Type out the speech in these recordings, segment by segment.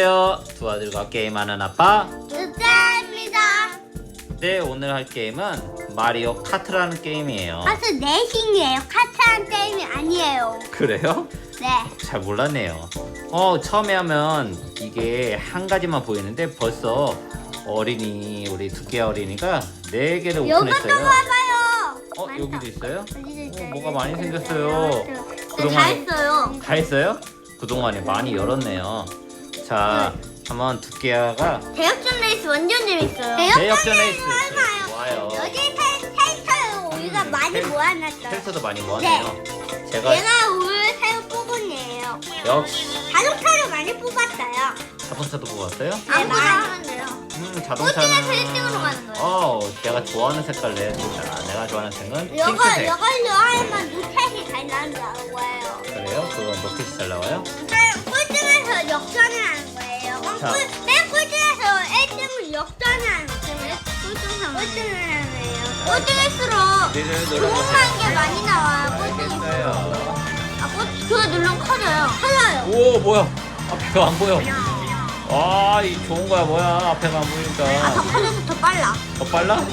안녕하세요. 두 아들과 게임하는 아빠. 감사합니다. 네, 오늘 할 게임은 마리오 카트라는 게임이에요. 카트 내신이에요. 카트한 게임이 아니에요. 그래요? 네. 잘 몰랐네요. 어, 처음에 하면 이게 한 가지만 보이는데 벌써 어린이, 우리 두께 어린이가 네 개를 요것도 오픈했어요. 봐봐요. 어, 많다. 여기도 있어요? 여기도 있어요. 뭐가 많이 생겼어요. 네, 그동안- 다 했어요. 다 했어요? 그동안에 많이 열었네요. 자, 한번 두께야가 대역전 레이스 완전 재밌어요. 대역전 레이스. 좋아요. 여기 펜터요. 우리가 많이 펜- 모아놨어요. 펜서도 많이 모았네요. 제가 내가 오늘 새로 뽑은 애예요. 역시 자동차를 많이 뽑았어요. 자동차도 뽑았어요? 아무거나 하면 돼요. 음, 꼴등에서 자동차는 1등으로 가는 거예요. 어, 내가 좋아하는 색깔 내. 자, 내가 좋아하는 색은 이거 핑크색. 이걸로 하면 누켓이 잘 나온다는 거예요. 그래요? 그건 로켓이 잘 나와요? 꼴등에서 역전을 하는 거예요. 어, 자. 맨 꼴등에서 1등을 역전을 하는 거예요. 꼴등을 하는 거예요. 꼴등일수록 네네 좋은 게 많이 나와요. 꼴등일수록. 알겠어요. 아, 꼴, 그거 누르면 커져요. 커져요. 오, 뭐야? 앞에가 안 보여. 아, 이 좋은 거야, 뭐야? 앞에가 안 아, 더 보이니까. 커져서 더 빨라. 더 빨라?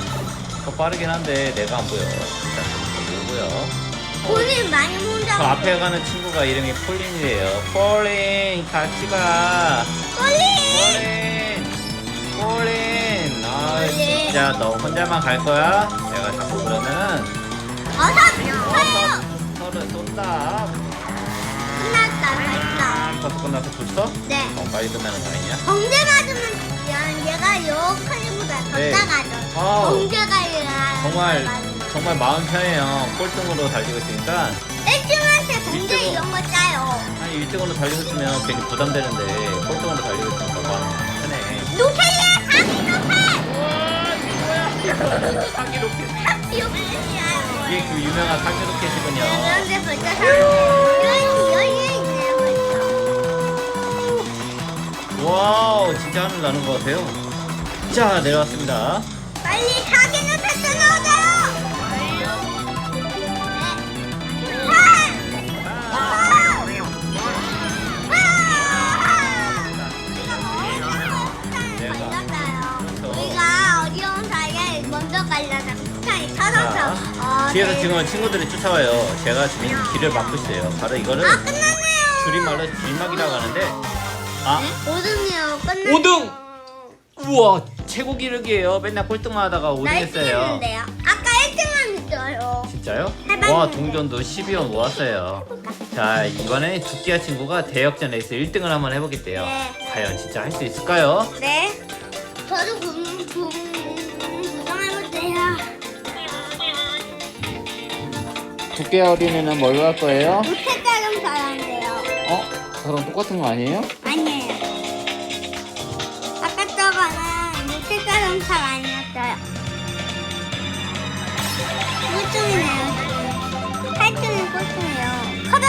더 빠르긴 한데 내가 안 보여. 자, 좀 보고요. 본인 많이 혼자. 저 앞에 가는 친구가 이름이 폴린이래요. 폴린, 같이 가. 빨리! 폴린, 폴린. 아, 폴린. 진짜 너 혼자만 갈 거야? 내가 자꾸 그러면은 어서 타요. 서로 쏜다. 끝났다. 맛있다. 아, 벌써 끝나서 벌써? 네. 어, 빨리 끝나는 거 아니냐? 번개 맞으면 얘- 얘가 요 칼리보다 더 네. 작아져. 아우. 번개가 얘가 정말. 정말 마음 편해요. 꼴등으로 달리고 있으니까 1등한테 번개 일등은- 이런 거 짜요. 아니 1등으로 달리고 있으면 괜히 부담되는데 꼴등으로 달리고 있으니까 마음 편해. 노텔이야 사기 노텔. 사기 로켓. 사기 노텔이야. 이게 그 유명한 사기 로켓이군요. 그런데 벌써 사기 열려 있네요 벌써. 와우, 진짜 하늘 나는 것 같아요. 자, 내려왔습니다. 빨리 사기 뒤에서 네. 지금 친구들이 쫓아와요. 제가 지금 길을 막고 있어요. 바로 이거를 아 끝났네요. 줄임말로 길막이라고 하는데 아, 5등이요. 끝났네요. 5등! 우와, 최고 기록이에요. 맨날 꼴등만 하다가 5등 나 했어요. 1등했는데요. 아까 1등만 했어요. 진짜요? 해봤는데. 와, 동전도 12원 모았어요. 자, 이번에 두끼야 친구가 대역전 레이스 1등을 한번 해보겠대요. 네. 과연 진짜 할 수 있을까요? 네. 저도 군, 군, 6개 어린이는 뭘로 할 거예요? 못했다는 사람인데요. 어? 저랑 똑같은 거 아니에요? 아니에요. 아까 저거는 못했다는 사람 아니었어요. 꼴통이네요, 팔뚝이 꼴통이에요. 커져!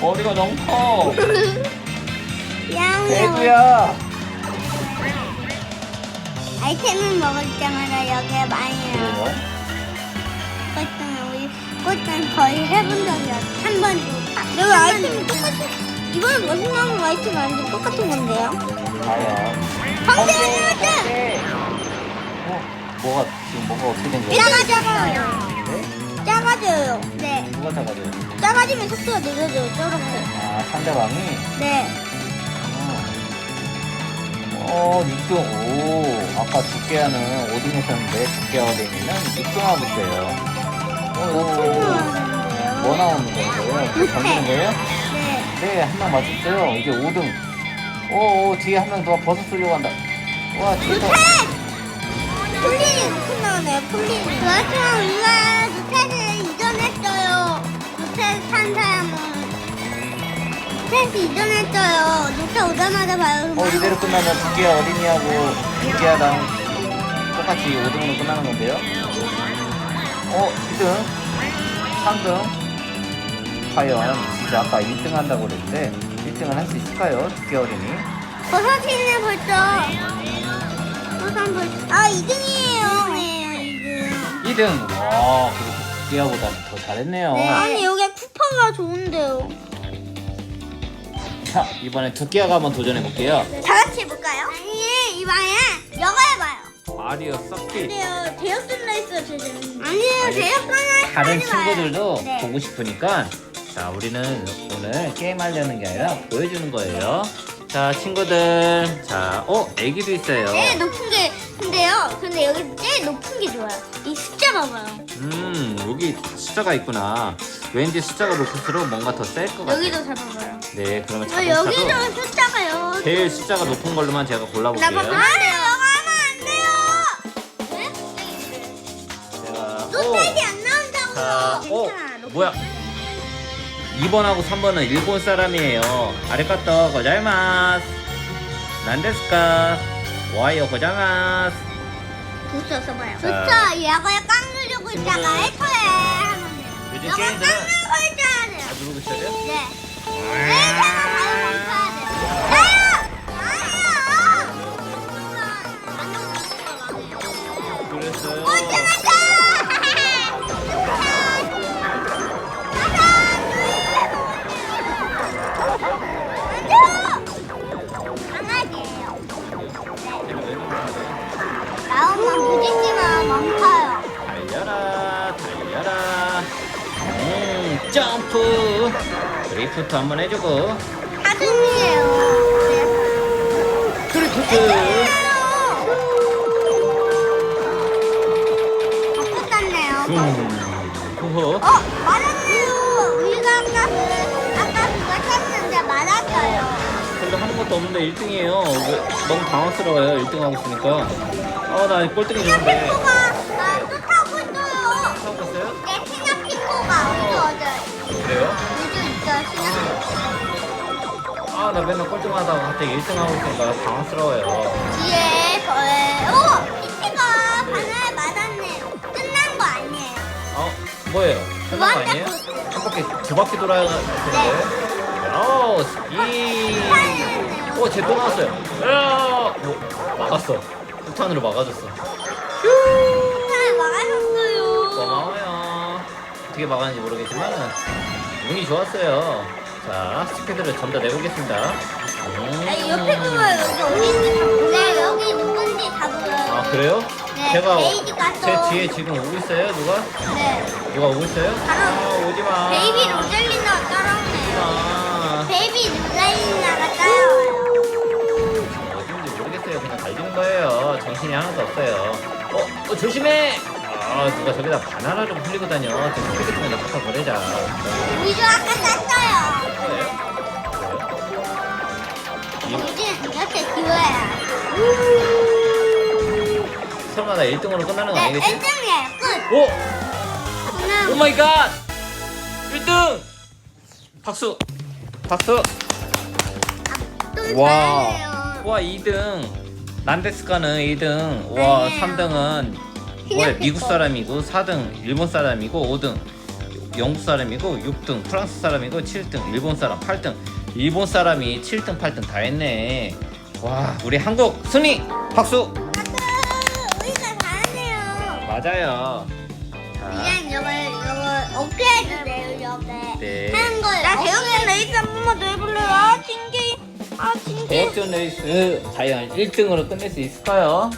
머리가 너무 커. 미안해요. 대구야. 아이템을 먹을 때마다 여기에 많이 나와요. 꼴등 우리 꼴등 거의 해본 적이 없어. 한 번도. 여기 아이템이 똑같이. 이거는 무슨 나무 아이템 아닌데 똑같은 건데요? 과연. 황제는 1등! 어? 뭐가 지금 뭐가 어떻게 된 거예요? 작아져요. 네? 작아져요. 네. 누가 작아져요? 작아지면 속도가 늦어져요. 저렇게. 아 상대방이. 네. 어 6등. 오 아까 두께야는 5등 했었는데 두께 어린이는 6등 하고 있어요. 어, 오, 뭐 나오는 거예요? 던지는 거예요? 네. 네, 한 명 맞췄어요. 이제 5등. 오, 오 뒤에 한 명 더 버섯 쏘려고 한다. 와, 진짜. 폴린이 루테 나오네요. 폴린이. 그렇지만 우리가 루테를 이전했어요. 루테 산 사람은. 루테를 이전했어요. 루테 오자마자 바로. 어, 이대로 끝나면 두께 어린이하고 두께야랑 똑같이 5등으로 끝나는 건데요. 어, 2등, 3등. 과연 진짜 아까 1등 한다고 그랬는데 1등을 할수 있을까요? 두께 어린이. 버섯이네 벌써. 버섯 벌써. 아 2등이에요. 네 2등. 2등. 와, 그래도 두께야보다 더 잘했네요. 아니 여기 쿠파가 좋은데요. 자, 이번에 두께야가 한번 도전해 볼게요. 다 같이 해볼까요? 아니 이번에 이거 해봐요. 마리오 서킷. 아니에요 대역전 레이스가 제일 재밌는데 아니에요 아니, 대역전 레이스 다른 하지 마요. 친구들도 네. 보고 싶으니까 자, 우리는 오늘 게임하려는 게 아니라 보여주는 거예요. 자, 친구들. 자, 어, 애기도 있어요. 제일 높은 게 근데요 근데 여기 제일 높은 게 좋아요 이 숫자 봐봐요 음, 여기 숫자가 있구나. 왠지 숫자가 높을수록 뭔가 더 셀 것 같아요. 여기도 잘 봐봐요 네, 그러면 어, 여기도 차근차근 숫자가요 제일 숫자가 높은 걸로만 제가 나 골라볼게요. 봐봐 안 돼요 하면 안 돼요 왜? 제가 또 오, 색이 안 나온다고요 자, 어, 뭐야? 2번하고 3번은 일본 사람이에요. 아리가또 고자이마스. 난데스까? 와이요 고자이마스. 부스터 써봐요 자. 부스터 얘가 깡누 해커에 하면 돼요 요즘 이거 깡 게임들은 누르고 있어야 돼요. 다 누르고 있어야 돼요? 네. 네, 제가 바로 멈춰야 돼요. 나요! 점프. 드리프트 한번 해주고. 사슴이에요. 드리프트. 바꿨었네요. 어, 맞았네요. 우리가 아까 그, 아까 그거 쳤는데 맞았어요. 별로 하는 것도 없는데 1등이에요. 너무 당황스러워요. 1등 하고 있으니까. 아, 나 꼴등이 좋은데. 핑크가 그래요? 우주 있어 신약 아, 나 맨날 꼴등하다가 갑자기 1등 하고 있으니까 당황스러워요. 뒤에 거에 오 피치가 바나에 맞았네요. 끝난 거 아니에요. 어, 뭐예요? 두 끝난 거 아니에요? 한 바퀴, 두 바퀴 돌아야 되는데. 오, 스키. 팔렸네요. 오, 쟤또 나왔어요. 으아! 오, 막았어. 폭탄으로 막아줬어. 잘 막아줬어요. 고마워요. 어떻게 막았는지 모르겠지만 운이 좋았어요. 자, 스피드를 전부 다 내보겠습니다. 음. 아니, 옆에 보면 여기 어딘지 다 보여요. 네, 여기 누군지 다 보여요. 아, 그래요? 네, 제가 가서. 제 뒤에 지금 오고 있어요, 누가? 네. 누가 오고 있어요? 바로 아, 오지 마. 베이비 로젤리나가 따라오네요. 아, 베이비 로젤리나가 따라와요. 어딘지 모르겠어요. 그냥 달리는 거예요. 정신이 하나도 없어요. 어, 어 조심해! 아, 누가 저기다 바나나 좀 흘리고 다녀. 저 통에다 갖다 버리자. 우주 아까 땄어요. 우주 이렇게 기워야. 이- 설마 나 1등으로 끝나는 거 네, 아니겠지? 1등이에요. 끝. 오! 저는 오 마이 갓! 1등! 박수! 박수! 또 와. 잘해요. 와, 2등. 난데스카는 2등. 와, 아니에요. 3등은 뭐야? 미국 사람이고 4등 일본 사람이고 5등 영국 사람이고 6등 프랑스 사람이고 7등 일본 사람 8등 일본 사람이 7등 8등 다 했네. 와, 우리 한국 승리! 박수! 아까 우리가 잘하네요. 맞아요. 자, 그냥 이거 이거 어깨 해주세요 이렇게 네. 하는 거예요. 나 대형견 레이스 한 번만 더 해볼래요. 아 신기. 아 신기. 대역전 레이스 과연 1등으로 끝낼 수 있을까요?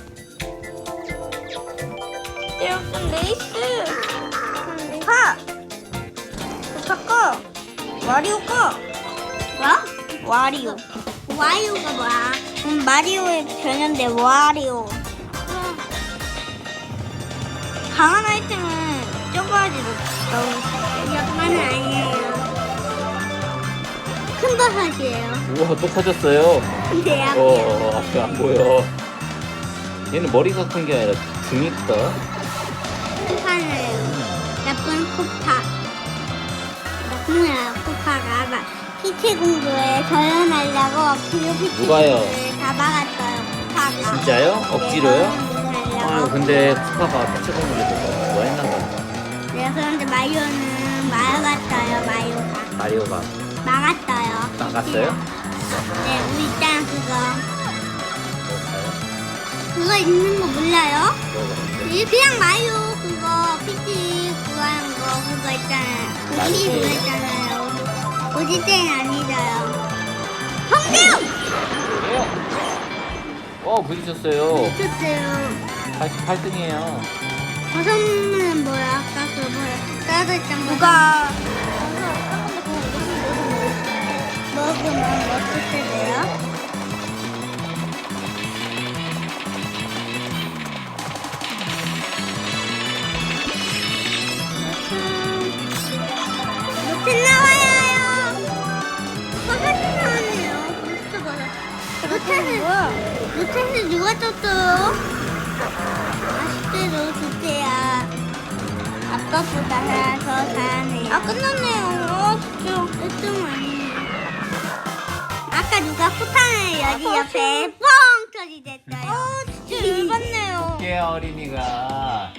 대형견 레이스. 파. 바꿔. 마리오 꺼. 뭐? 와리오. 와리오가 뭐야? 음, 마리오의 변형된 와리오. 강한 아이템은 좁아야지 너무 약간은 아니에요. 큰 버섯이에요. 우와 또 커졌어요. 근데 약간 어 앞에 안 보여. 얘는 머리가 큰 게 아니라 등이 크다. 나쁜 코파. 나쁜 코파가 막 피치 공주에 저연하려고 비오피치 누가요? 공주를 다 막았어요. 코파가. 진짜요? 억지로요? 네, 아유 근데 쿠파가 피처공을 뭐 했나 봐. 네, 그런데 마리오는 막았어요. 마리오가 마리오가 막았어요. 나갔어요? 네, 우리 있잖아 그거. 먹었어요? 그거 있는 거 몰라요? 이 그냥 마요 그 오지 구하는 거 그거 있잖아요. 오지 그거 있잖아요. 오지 땡 아니잖아요. 황대웅! 어, 부딪혔어요. 미쳤어요. 8등이에요. 버섯은 뭐야? 아까 그 뭐야? 따로 있던 거. 누가 먹으면 먹을 때돼요 버섯. 루틴은 루틴은 누가 떴어요? 맛있게도 주세요. 아빠보다 하나 더 잘하네요. 아 끝났네요. 아 진짜 1등 아니에요. 아까 누가 포탄을 여기 옆에 뻥 터지댔어요. 아 진짜 열받네요. 깨 어린이가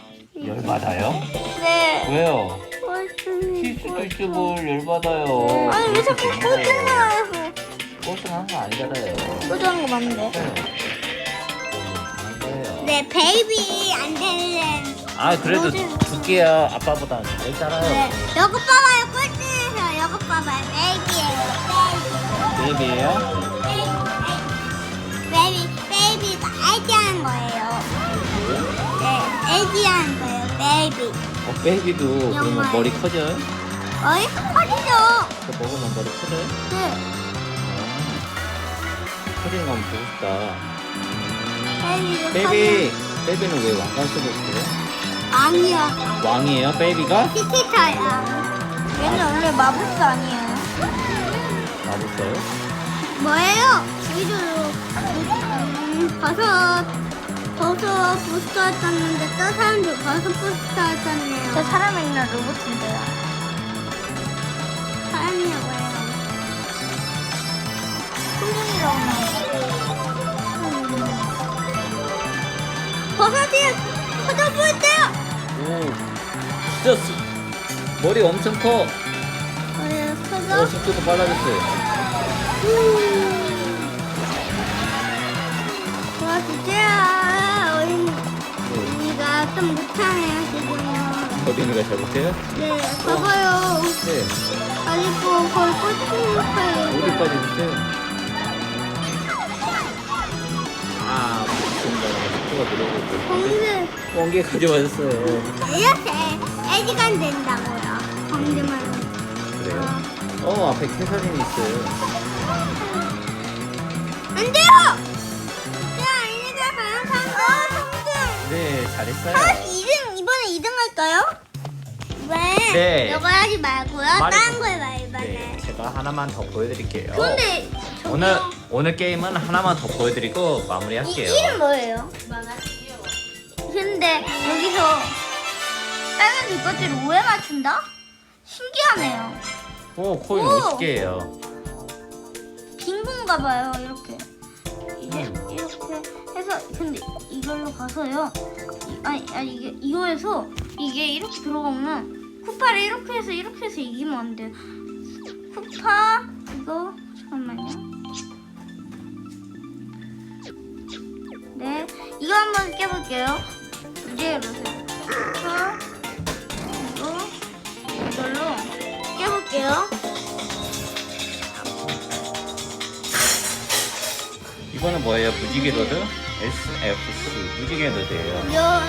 열받아요? 네. 왜요? 꼴등이 실수도 있지 뭘 열받아요. 아니 왜 자꾸 꼴등만 해서 꼴등한 거 아니잖아요. 꼴등한 거 맞는데? 잘한 거예요. 네 베이비 안 되는 아 그래도 요즘- 두 개야 아빠보다 잘 따라요. 네. 여기 봐봐요 꼴등에서 여기 봐봐요 베이비예요 베이비. 베이비예요? 베이비, 베이비가 애기 하는 거예요. 네, 애기 하는 거예요, 베이비. 어 베이비도 그러면. 머리 커져요? 어이? 커지죠? 그거 먹으면 머리 커져요? 네. 거 한번 보고 싶다. 베이비 베이비는 왜 왕관 쓰고 있어요? 아니야. 왕이에요 베이비가? 티키타야. 얘는 원래 마법사 아니에요. 마법사요? 뭐예요? 위도 음, 버섯 버섯 부스터 떴는데 또 사람들 버섯 부스터 떴네요. 저 사람이 있는 로봇인데요. 사람이라고 해요. 풍경이라고 음. 버섯이 커져 보였대요. 오 진짜 수- 머리 엄청 커. 어, 어 커져. 속도도 빨라졌어요. 도와주세요. 어린 네. 언니가 좀 못하네요 지금요. 어린이가 잘못해요? 네, 봐봐요. 네. 아니고 거의 꽂힌 거예요. 어디까지 있어요? 늘어가고 있고. 공주 번개까지 맞았어요. 이렇게 애기가 된다고요. 공주만. 그래요? 어, 앞에 캐서린이 있어요. 안 돼요. 이리가. 네, 잘했어요. 아, 2등 이번에 2등 할까요? 왜? 네. 이거 하지 말고요. 말이 다른 더- 걸말 이번에. 네, 제가 하나만 더 보여드릴게요. 근데 저기요. 오늘 오늘 게임은 하나만 더 보여드리고 이 마무리할게요. 이름 뭐예요? 근데 여기서 빨간 뒷껍질 오해 맞춘다? 신기하네요. 오, 코인 오! 50개예요. 빈 건가 봐요. 이렇게 이게 음. 이렇게 해서 근데 이걸로 가서요. 이, 아니 아니 이게 이거에서 이게 이렇게 들어가면 쿠파를 이렇게 해서 이렇게 해서 이기면 안 돼요. 쿠파 이거 잠깐만요. 이거 한번 깨볼게요. 이제 이러세요. 이거 이걸로 깨볼게요. 이거는 뭐예요? 무지개 로드? SFC 무지개 로드예요. 요.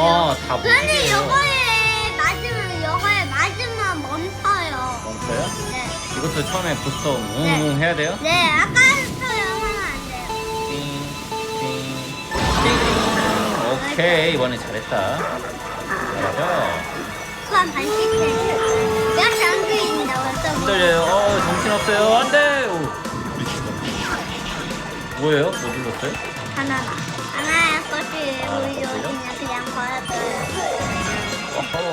어, 다 근데 무지개예요. 요거에 맞으면 요거에 맞으면 멈춰요. 멈춰요? 네. 이것도 처음에 부스터 웅웅 해야 돼요? 네, 아까 오케이, 이번에 잘했다. 잘하죠? 수한 반씩해. 내가 장기인다고 했어. 흔들려요. 어, 정신없어요. 안 돼! 오. 뭐예요? 뭐 눌렀어요? 하나. 하나의 꽃이 아, 우리 그래요? 요즘에 그냥 버렸어요. 어허. 하나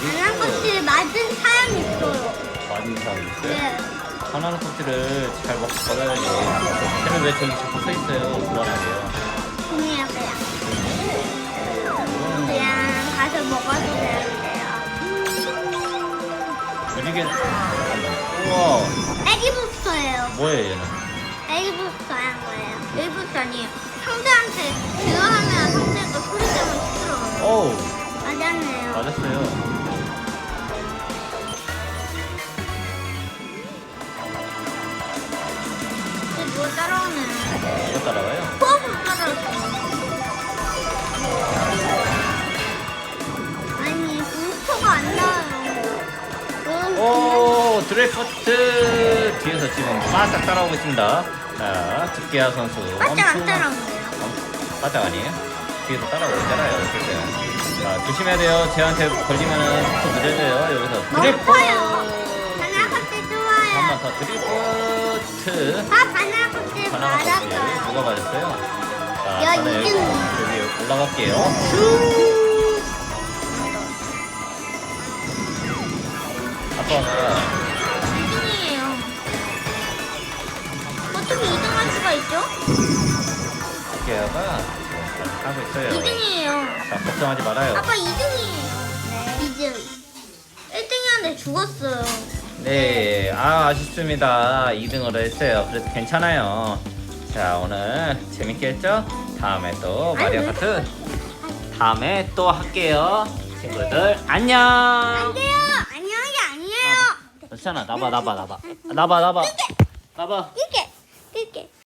그리고 꽃이 맞은 사람이 있어요. 많이 사람 있어요? 네. 하나는 코트를 잘 먹고 걸어야지. 쟤는 왜 저기 자꾸 서 있어요? 불안하게요. 먹어도 되는데요. 무지개. 우와. 애기 부스터예요. 뭐예요, 얘는? 애기 부스터 한 거예요. 애기 부스터 아니에요. 상대한테 하면 상대가 소리 때문에 시끄러워요. 어우, 맞았네요. 맞았어요. 근데 누가 따라오네. 이거 따라가요? 오 드래프트 뒤에서 지금 바짝 따라오고 있습니다. 자 집게야 선수 바짝 안 엄청난- 따라오네요. 어, 바짝 아니에요? 뒤에서 따라오고 있잖아요. 이렇게. 자 조심해야 돼요. 쟤한테 걸리면은 또 늦어져요. 여기서 너무 드래프트 커요. 껍질 한 좋아요. 번 더 드리프트 아 바나나 껍질 맞았어요. 누가 맞았어요? 자, 야, 이등. 여기 올라갈게요. 아빠가 2등이에요. 어떻게 2등할 수가 있죠? 잘 하고 있어요. 2등이에요. 자, 걱정하지 말아요. 아빠 2등이에요. 네. 2등. 1등이었는데 죽었어요. 네, 아, 아쉽습니다. 2등으로 했어요. 그래도 괜찮아요. 자, 오늘 재밌게 했죠? 다음에 또 아니, 마리오 왜 카트 다음에 또 할게요. 친구들 안녕. 안 돼요. 괜찮아. 나봐 나봐 나봐. 나봐 나봐. 나봐. 이렇게. 이렇게.